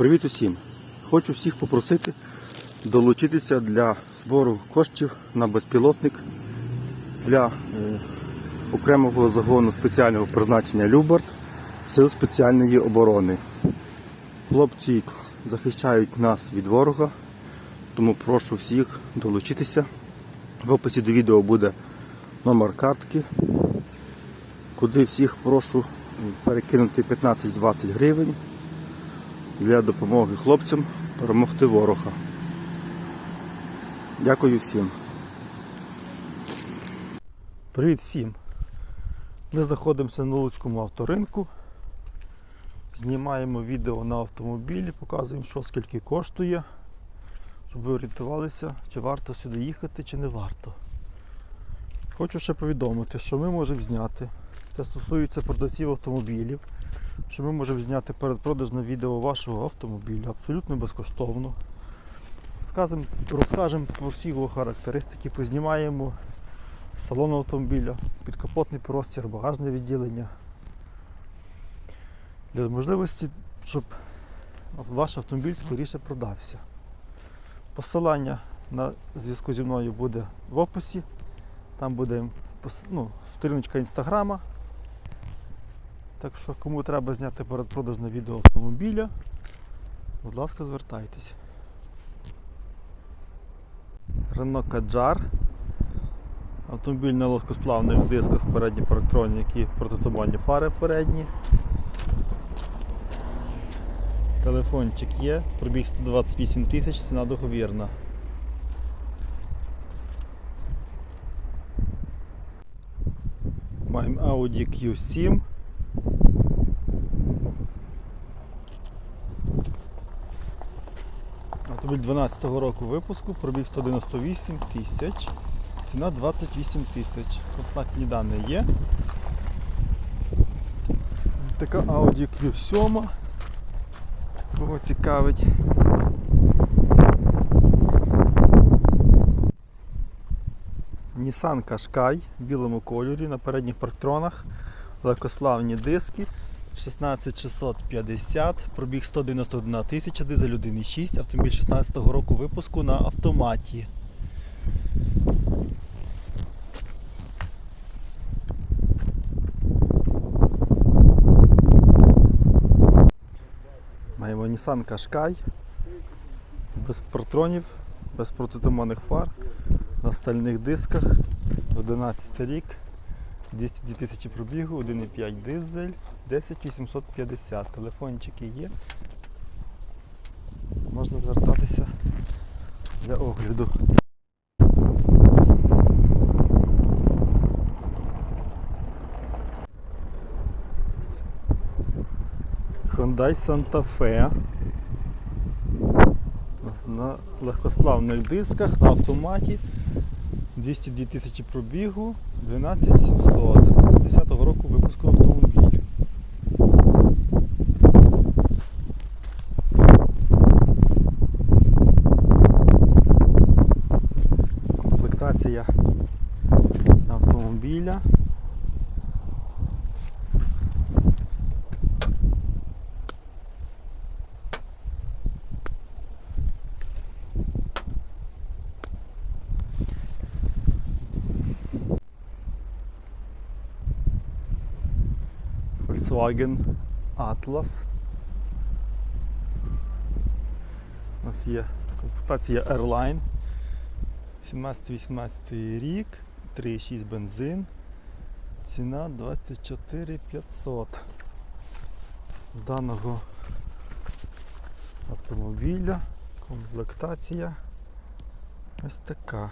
Привіт усім! Хочу всіх попросити долучитися для збору коштів на безпілотник для е, окремого загону спеціального призначення Любард Сил спеціальної оборони. Хлопці захищають нас від ворога, тому прошу всіх долучитися. В описі до відео буде номер картки, куди всіх прошу перекинути 15-20 гривень для допомоги хлопцям перемогти ворога. Дякую всім. Привіт всім! Ми знаходимося на Луцькому авторинку. Знімаємо відео на автомобілі, показуємо, що скільки коштує, щоб ви орієнтувалися, чи варто сюди їхати, чи не варто. Хочу ще повідомити, що ми можемо зняти. Це стосується продавців автомобілів що ми можемо зняти передпродажне відео вашого автомобіля абсолютно безкоштовно. Розкажемо, розкажемо про всі його характеристики, познімаємо салон автомобіля, підкапотний простір, багажне відділення. Для можливості, щоб ваш автомобіль скоріше продався. Посилання на зв'язку зі мною буде в описі. Там буде ну, сторіночка інстаграма. Так що, кому треба зняти передпродажне відео автомобіля, будь ласка, звертайтеся. Renault Kadjar. Автомобіль на легкосплавних дисках, передні парктроніки, протитуманні фари передні. Телефончик є, пробіг 128 тисяч, ціна договірна. Маємо Audi Q7. Автомобіль 12 року випуску, пробіг 198 тисяч, ціна 28 тисяч. Контактні дані є. Така Audi Q7. Кого цікавить. Nissan Qashqai в білому кольорі на передніх парктронах, легкосплавні диски. 16650, пробіг 191 тисяча, дизель 1.6, автомобіль 16 року випуску на автоматі. Маємо Nissan Qashqai, без протронів, без протитуманних фар, на стальних дисках, 11 рік. 202 тисячі пробігу, 1,5 дизель, 10850. Телефончики є. Можна звертатися для огляду. Hyundai Santa Fe. На легкосплавних дисках, на автоматі. 202 тисячі пробігу, 12700. 10-го року випуску автомобіль. Комплектація автомобіля. Volkswagen Atlas. У нас є комплектація Airline. 17-18 рік, 3,6 бензин. Ціна 24 500 даного автомобіля. Комплектація ось така.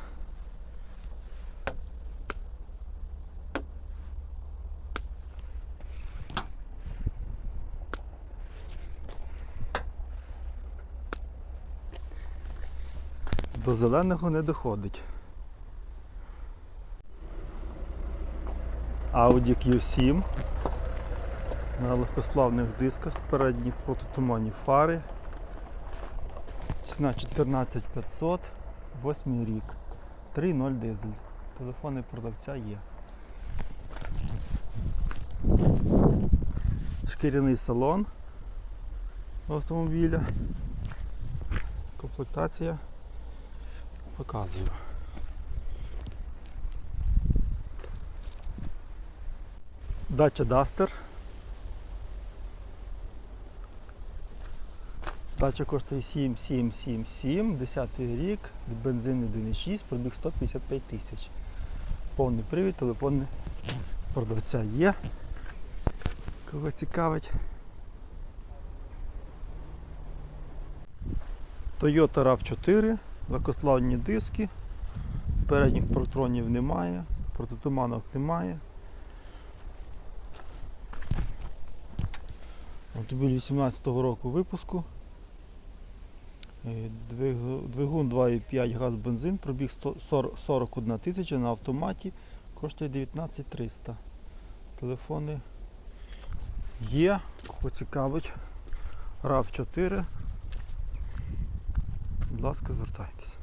До зеленого не доходить. Audi Q7 на легкосплавних дисках, передні протитуманні фари. Ціна 14500, 8 рік. 3.0 дизель. Телефони продавця є. Шкіряний салон. автомобіля. Комплектація. Показую. Дача Duster. Дача коштує 7777, 10 рік, бензин 1,6, пробіг 155 тисяч. Повний привід, телефон продавця є. Кого цікавить. Toyota RAV4, легкосплавні диски, передніх протронів немає, протитуманок немає. Автомобіль 18-го року випуску. Е, Двигун 2,5 газ бензин, пробіг 100 41 тисяча на автоматі, коштує 19 300. Телефони є, кого цікавить. RAV4. Будь ласка, звертайтеся.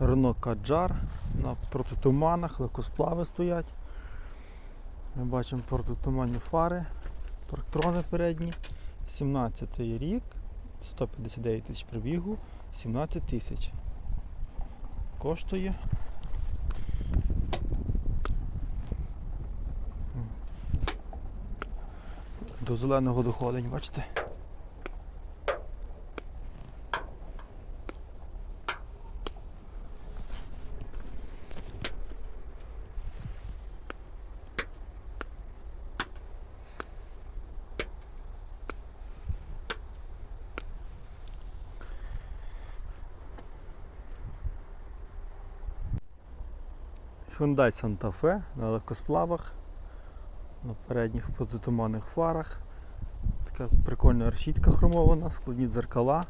Renault Kadjar на протитуманах, легкосплави стоять. Ми бачимо протитуманні фари, парктрони передні. 17 рік, 159 тисяч пробігу, 17 тисяч. Коштує. До зеленого доходить, бачите? Hyundai Santa Fe на легкосплавах, на передніх протитуманних фарах. Така прикольна решітка хромована, складні дзеркала.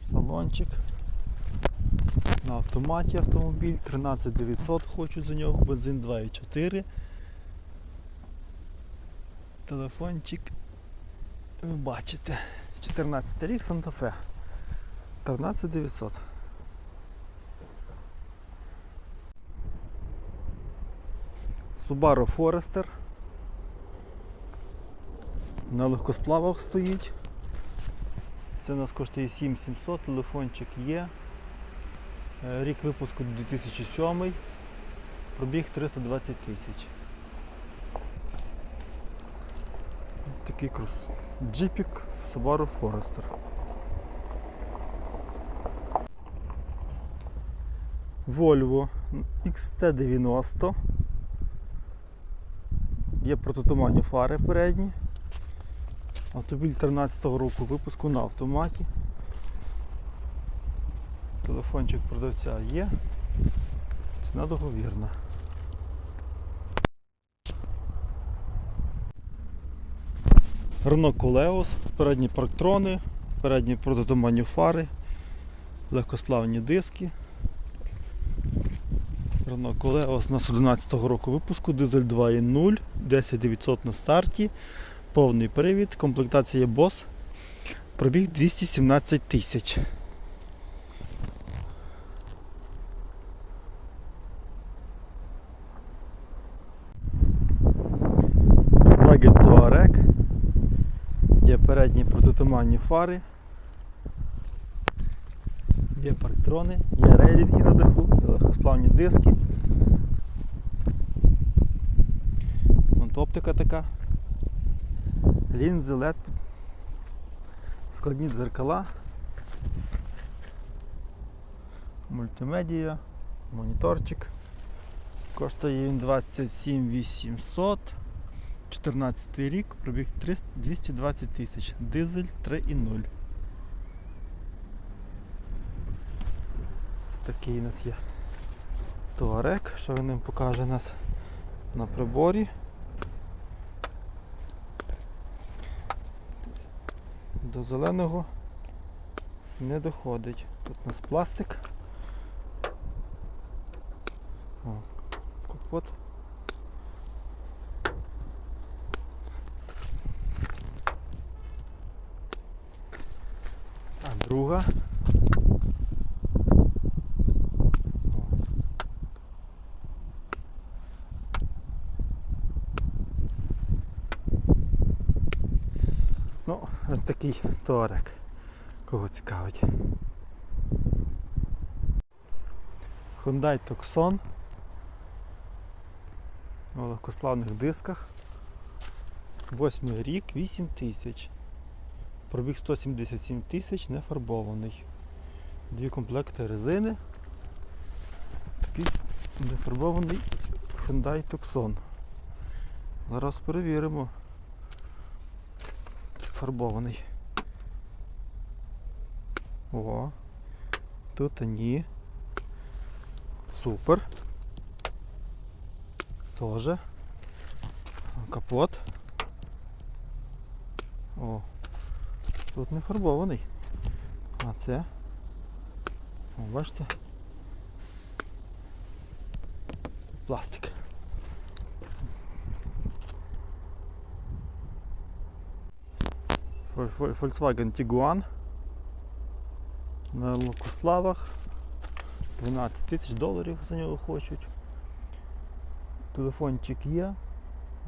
Салончик. На автоматі автомобіль, 13900 хочуть за нього, бензин 2,4. Телефончик. Ви бачите. 14 рік Fe. 13900. Subaru Forester. На легкосплавах стоїть. Це у нас коштує 7700, телефончик є. Е, Рік випуску 2007, пробіг 320 тисяч. Такий крос. Джипік Subaru Forester. Volvo XC90. Є протитуманні фари передні. Автомобіль 13-го року випуску на автоматі. Телефончик продавця є. Ціна договірна. Renault Coleos, передні парктрони, передні протитуманні фари, легкосплавні диски. Renault у нас 11-го року випуску, дизель 2.0, 10900 на старті, повний привід, комплектація BOSS, пробіг 217 тисяч. Volkswagen Touareg. Є передні протитуманні фари. Є парктрони, є рейлінги на даху, є легкосплавні диски. Вон оптика така. Лінзи, LED, складні дзеркала. Мультимедія, моніторчик. Коштує він 27 800. 14 рік, пробіг 300 220 тисяч. Дизель 3,0. Такий у нас є туарек, що він нам покаже нас на приборі. До зеленого не доходить. Тут у нас пластик. О, капот. А друга. О. Ну, ось такий туарек. Кого цікавить. Hyundai Tucson на легкосплавних дисках. Восьмий рік, 8 тисяч. Пробіг 177 тисяч, не фарбований. Дві комплекти резини. Такий нефарбований Hyundai Tucson. Зараз перевіримо. Фарбований. О, тут ні. Супер. Тоже. Капот. О. Тут не фарбований. А це. О, бачите? Пластик. Volkswagen Tiguan на локосплавах. 12 тисяч доларів за нього хочуть. Телефончик є.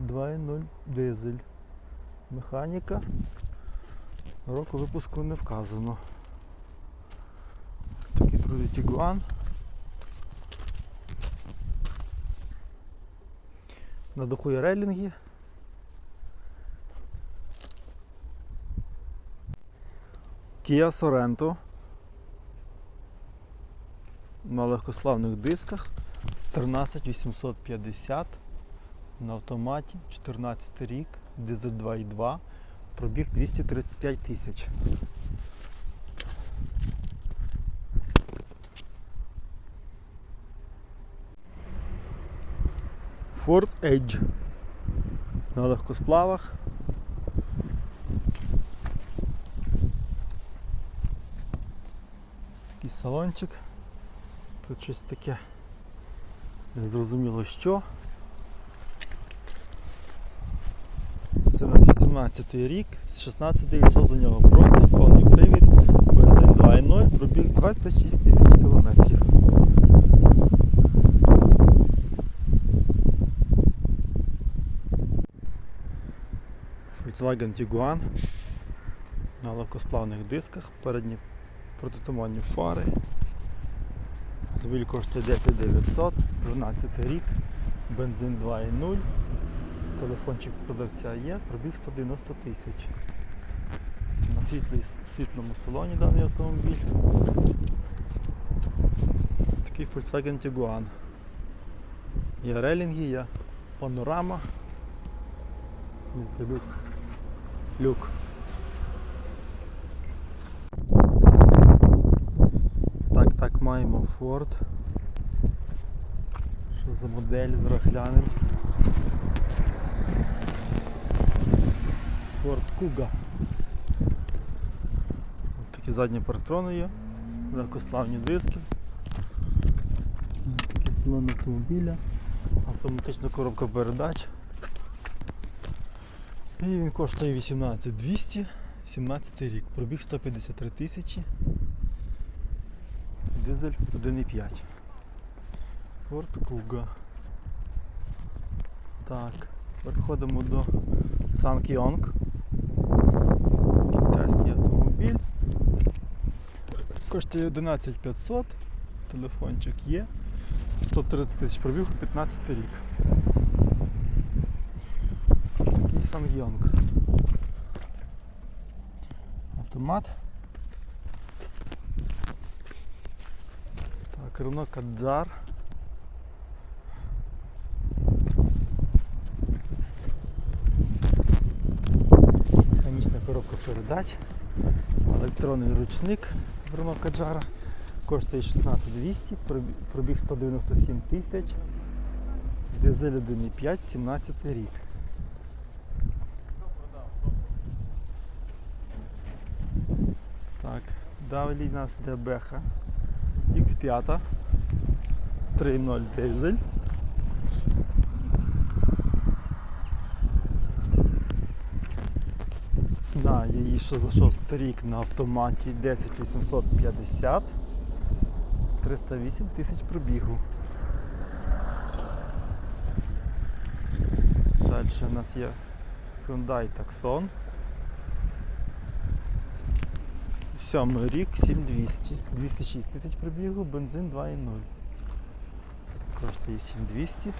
2.0 дизель. Механіка. Року випуску не вказано. Такий друзі Tiguan. На даху є рейлінги. Kia Sorento. На легкосплавних дисках. 13850 на автоматі, 14 рік, дизель 2.2, пробіг 235 тисяч. Ford Edge. На легкосплавах. Салончик. Тут щось таке незрозуміло що. Це у нас 18 рік, 16 900 за нього просять, повний привід, бензин 2.0, пробіг 26 тисяч кілометрів. Volkswagen Tiguan на легкосплавних дисках, передні протитуманні фари. Автомобіль коштує 10 900, 12 рік, бензин 2.0, телефончик продавця є, пробіг 190 тисяч. На світлій, світлому салоні даний автомобіль. Такий Volkswagen Tiguan. Є релінги, є панорама. Це люк. Люк. Так, маємо Ford. Що за модель зараз глянемо. Ford Kuga. Ось такі задні партрони є, легкосплавні диски. Такий салон автомобіля, автоматична коробка передач. І він коштує 18 200, 17 рік, пробіг 153 тисячі. Дизель 1,5. Ford Kuga. Так, переходимо до Sankyong. Китайський автомобіль. Коштує 11 500, телефончик є. 130 тисяч пробіг, 15 рік. Такий Sangyong. Автомат. Renault Kadjar. Механічна коробка передач. Електронний ручник Renault Kadjar. Коштує 16200, пробіг 197 тисяч. Дизель 1,5, 17 рік. Так, далі у нас йде Беха X5 3.0 дизель. Ціна її що за 6 рік на автоматі 10850 308 тисяч пробігу. Далі у нас є Hyundai Tucson Сьомий рік 7200. 206 тисяч пробігу, бензин 2,0. Коштує 7200.